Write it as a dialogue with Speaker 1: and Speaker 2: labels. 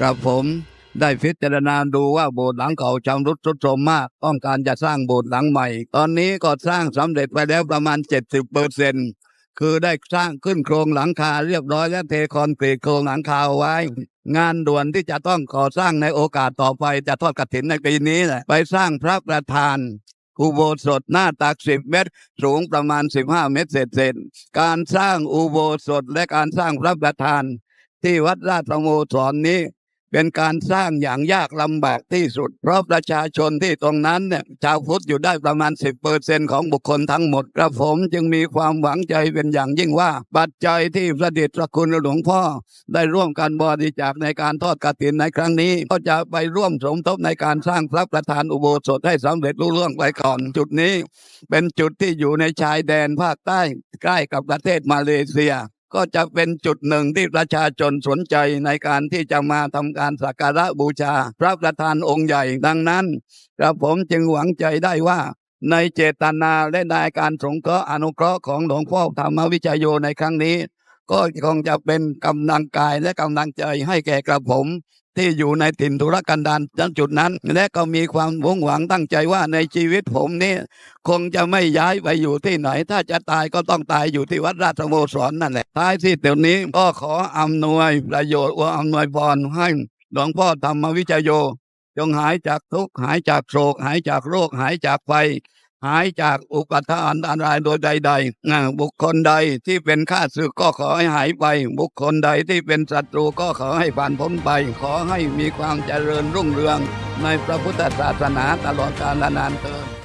Speaker 1: กระผมได้พิจารณาดูว่าโบสถ์หลังเก่าชำรุดทรุดโทรมมาก ต้องการจะสร้างโบสถ์หลังใหม่ ตอนนี้ก็สร้างสำเร็จไปแล้วประมาณ 70เปอร์เซ็นคือได้สร้างขึ้นโครงหลังคาเรียบร้อยและเทคอนกรีตโครงหลังคาไว้ งานด่วนที่จะต้องก่อสร้างในโอกาสต่อไปจะทอดกฐินในปีนี้แหละไปสร้างพระประธานอุโบสถหน้าตักสิบเมตร สูงประมาณสิบห้าเมตรเศษเศษการสร้างอุโบสถและการสร้างพระประธาน ที่วัดราชสโมสรนี้ เป็นการสร้างอย่างยากลำบากที่สุด เพราะประชาชนที่ตรงนั้นเนี่ยชาวพุทธอยู่ได้ประมาณ 10เปอร์เซนของบุคคลทั้งหมดกระผมจึงมีความหวังใจเป็นอย่างยิ่งว่า ปัจจัยที่พระเดชพระคุณหลวงพ่อ ได้ร่วมกันบริจาคในการทอดกฐินในครั้งนี้ ก็จะไปร่วมสมทบในการสร้างพระประธานอุโบสถให้สำเร็จรุ่ร่วงไปก่อนจุดนี้ เป็นจุดที่อยู่ในชายแดนภาคใต้ใกล้กับประเทศมาเลเซีย ก็จะเป็นจุดหนึ่งที่ประชาชนสนใจในการที่จะมาทำการสักการะบูชา พระประธานองค์ใหญ่ดังนั้นกระผมจึงหวังใจได้ว่า ในเจตนาและในการสงเคราะห์อนุเคราะห์ของหลวงพ่อธรรมวิจโยในครั้งนี้ ก็คงจะเป็นกำลังกายและกำลังใจให้แก่กระผม ที่อยู่ในถิ่นธุรกันดารณจุดนั้น และก็มีความมุ่งหวังตั้งใจว่าในชีวิตผมนี่คงจะไม่ย้ายไปอยู่ที่ไหน ถ้าจะตายก็ต้องตายอยู่ที่วัดราชโมสรนั่นแหละท้ายที่เดี๋ยวนี้ก็ขออำนวยประโยชน์ว่าอำนวยพรให้หลวงพ่อธรรมวิจโย จงหายจากทุกข์หายจากโศกหายจากโรคหายจากไฟ หายจากอุปทานอันตรายโดยใดๆบุคคลใดที่เป็นข้าศึกก็ขอให้หายไป บุคคลใดที่เป็นศัตรูก็ขอให้ผ่านพ้นไป ขอให้มีความเจริญรุ่งเรือง ในพระพุทธศาสนาตลอดกาลนานเทอญ